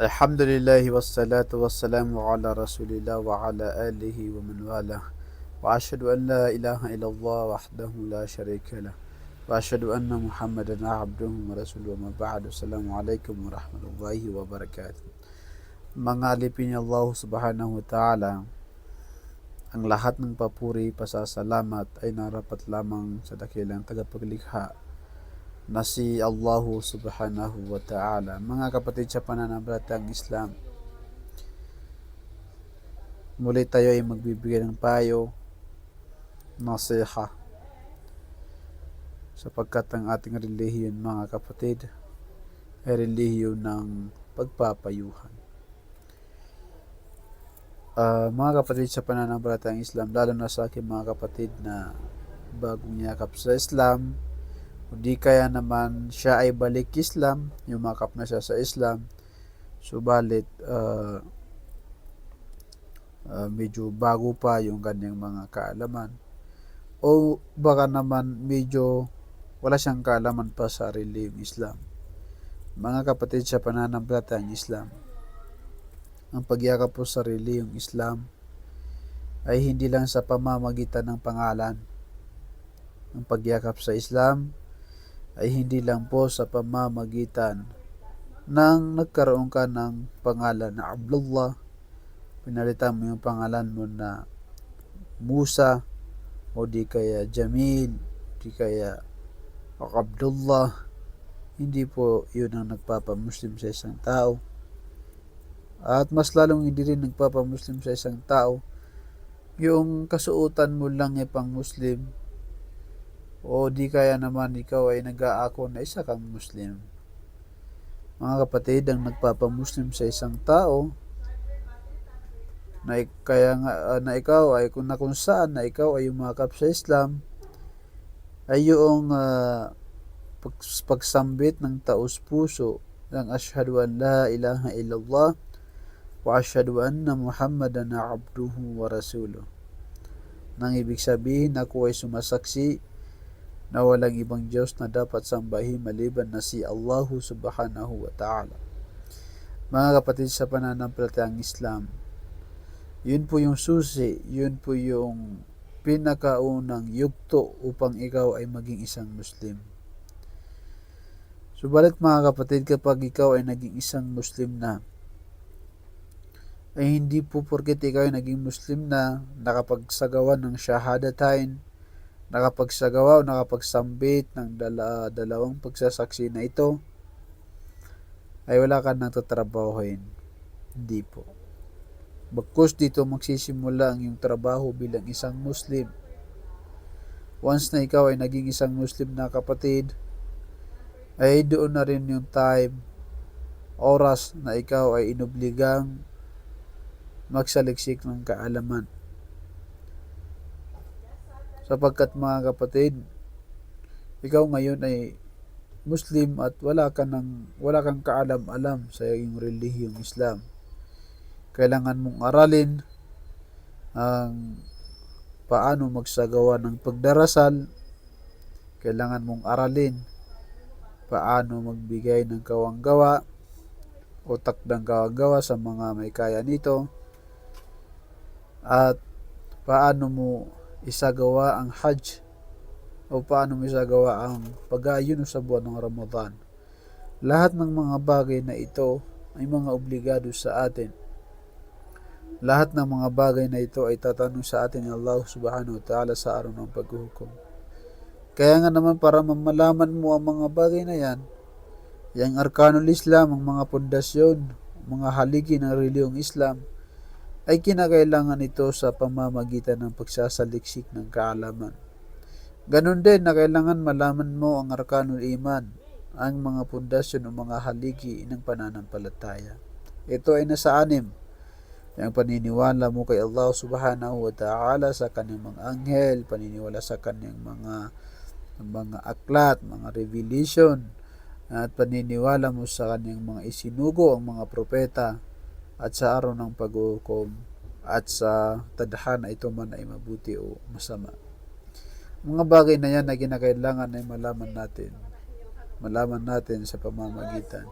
الحمد لله والصلاة والسلام على رسول الله وعلى آله ومن والاه. وأشهد أن لا إله إلا الله وحده لا شريك له. وأشهد أن محمدا عبده ورسوله وما بعد. السلام عليكم ورحمة الله وبركاته. Mga alipin Allah subhanahu wa ta'ala. Ang lahat ng papuri, pasasalamat ay narapat lamang. Sa dakilang tagapaglikha na si Allah subhanahu wa ta'ala. Mga kapatid sa pananampalatayang Islam, muli tayo ay magbibigay ng payo, nasiha, sapagkat ang ating relihiyon mga kapatid ay relihiyon ng pagpapayuhan. Ah, mga kapatid sa pananampalatayang Islam, lalo na sa aking mga kapatid na bagong yakap sa Islam, di kaya naman siya ay balik Islam, yumakap na siya sa Islam, subalit ah, ah, medyo bago pa yung kanyang mga kaalaman. O baka naman medyo wala siyang kaalaman pa sa reliyong Islam. Mga kapatid sa pananampalatayang Islam, ang pagyakap po sa reliyong Islam ay hindi lang sa pamamagitan ng pangalan. Ang pagyakap sa Islam ay hindi lang po sa pamamagitan ng nagkaroon ka ng pangalan na Abdullah, pinalitan mo yung pangalan mo na Musa, o di kaya Jamil, di kaya Abdullah, hindi po yun ang nagpapamuslim sa isang tao. At mas lalong hindi rin nagpapamuslim sa isang tao. Yung kasuotan mo lang ay pang Muslim o di kaya naman ikaw ay nag-aako na isa kang Muslim. Mga kapatid, ang nagpapamuslim sa isang tao na kaya nga, ah, na ikaw ay kung na kung saan na ikaw ay umakap sa Islam ay yung ah, pag- pagsambit ng taos puso ng ashhadu an la ilaha illallah wa ashhadu anna muhammadan abduhu wa rasuluh nang ibig sabihin ako ay sumasaksi na walang ibang Diyos na dapat sambahin maliban na si Allah subhanahu wa ta'ala. Mga kapatid sa pananampalatayang Islam, yun po yung susi, yun po yung pinakaunang yugto upang ikaw ay maging isang Muslim. Subalit mga kapatid, kapag ikaw ay naging isang Muslim na, ay hindi po porket ikaw ay naging Muslim na nakapagsagawa ng shahadatain, nakapagsagawa o nakapagsambit ng dala, dalawang pagsasaksi na ito, ay wala ka nang tatrabahohin. Hindi po. Bagkus dito magsisimula ang iyong trabaho bilang isang Muslim. Once na ikaw ay naging isang Muslim na kapatid, ay doon na rin yung time, oras na ikaw ay inubligang magsaliksik ng kaalaman. Sapagkat mga kapatid, ikaw ngayon ay Muslim at wala ka ng, wala kang kaalam-alam sa iyong relihiyong Islam. Kailangan mong aralin ang paano magsagawa ng pagdarasal. Kailangan mong aralin paano magbigay ng kawanggawa o takdang kawanggawa sa mga may kaya nito at paano mo isagawa ang Hajj o paano mo isagawa ang pag-aayuno sa buwan ng Ramadan. Lahat ng mga bagay na ito ay mga obligado sa atin. Lahat ng mga bagay na ito ay tatanong sa atin ni Allah subhanahu wa ta'ala sa araw ng paghuhukom. Kaya nga naman para mamalaman mo ang mga bagay na yan, yung arkanul Islam, ang mga pundasyon, mga haligi ng reliyong Islam, ay kinakailangan ito sa pamamagitan ng pagsasaliksik ng kaalaman. Ganon din na kailangan malaman mo ang arkanul iman, ang mga pundasyon o mga haligi ng pananampalataya. Ito ay nasa anim. Yung paniniwala mo kay Allah subhanahu wa ta'ala sa kanyang mga anghel, paniniwala sa kanyang mga mga aklat, mga revelation, at paniniwala mo sa kanyang mga isinugo ang mga propeta at sa araw ng paghuhukom at sa tadhana ito man ay mabuti o masama. Mga bagay na yan na kinakailangan ay malaman natin. Malaman natin sa pamamagitan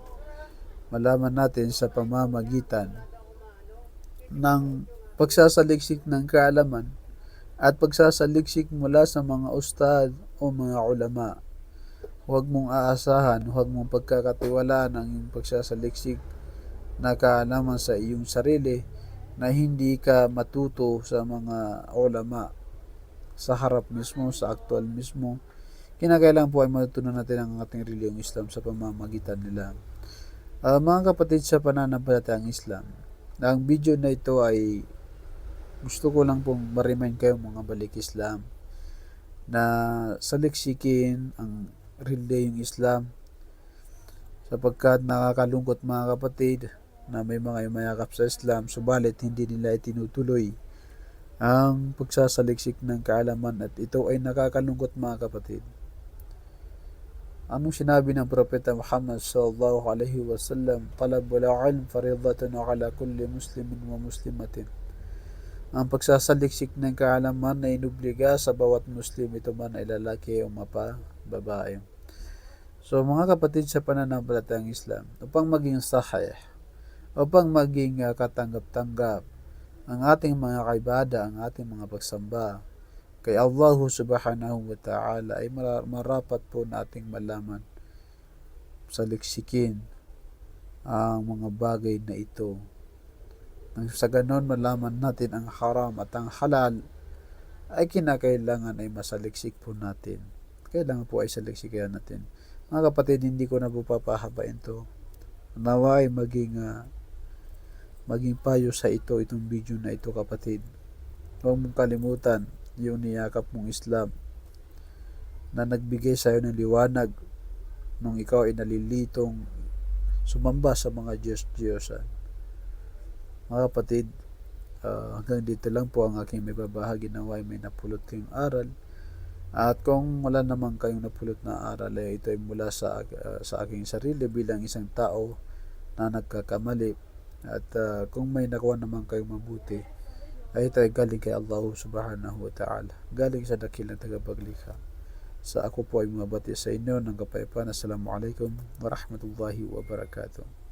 malaman natin sa pamamagitan ng pagsasaliksik ng kaalaman at pagsasaliksik mula sa mga ustad o mga ulama. Huwag mong aasahan, huwag mong pagkakatiwalaan ang pagsasaliksik na kaalaman sa iyong sarili na hindi ka matuto sa mga ulama sa harap mismo, sa aktual mismo. Kinakailangan po ay matutunan natin ang ating reliyong Islam sa pamamagitan nila. Uh, mga kapatid sa pananampalatayang Islam, ang video na ito ay gusto ko lang pong ma-remind kayo mga balik Islam na saliksikin ang reliyong Islam sapagkat nakakalungkot mga kapatid na may mga yumayakap sa Islam subalit hindi nila itinutuloy ang pagsasaliksik ng kaalaman at ito ay nakakalungkot mga kapatid. Anong sinabi ng Propeta Muhammad sallallahu alaihi wasallam? Talabul ilm faridatun ala kulli muslimin wa muslimatin. Ang pagsasaliksik ng kaalaman ay inubliga sa bawat Muslim ito man ay lalaki o mapa, babae. So mga kapatid sa pananampalatayang Islam, upang maging sahih, upang maging uh, katanggap-tanggap ang ating mga kaibada, ang ating mga pagsamba, kay Allah subhanahu wa ta'ala ay marapat po nating malaman saliksikin ang mga bagay na ito. Sa ganon malaman natin ang haram at ang halal ay kinakailangan ay masaliksik po natin. Kailangan po ay saliksikan natin. Mga kapatid, hindi ko na po papahabain to. Nawa ay maging uh, maging payo sa ito, itong video na ito kapatid. Huwag mong kalimutan yung niyakap mong Islam na nagbigay sa iyo ng liwanag nung ikaw ay nalilitong sumamba sa mga Diyos-Diyosan. Mga kapatid, uh, hanggang dito lang po ang aking may babahagi na why may napulot kayong aral. At kung wala naman kayong napulot na aral, ay ito ay mula sa, uh, sa aking sarili bilang isang tao na nagkakamali. At uh, kung may nakuha naman kayong mabuti, ay ay galing kay Allah subhanahu wa ta'ala. Galing sa dakilang tagapaglikha. Sa ako po ay mabati sa inyo ng kapayapaan. Assalamualaikum warahmatullahi wabarakatuh.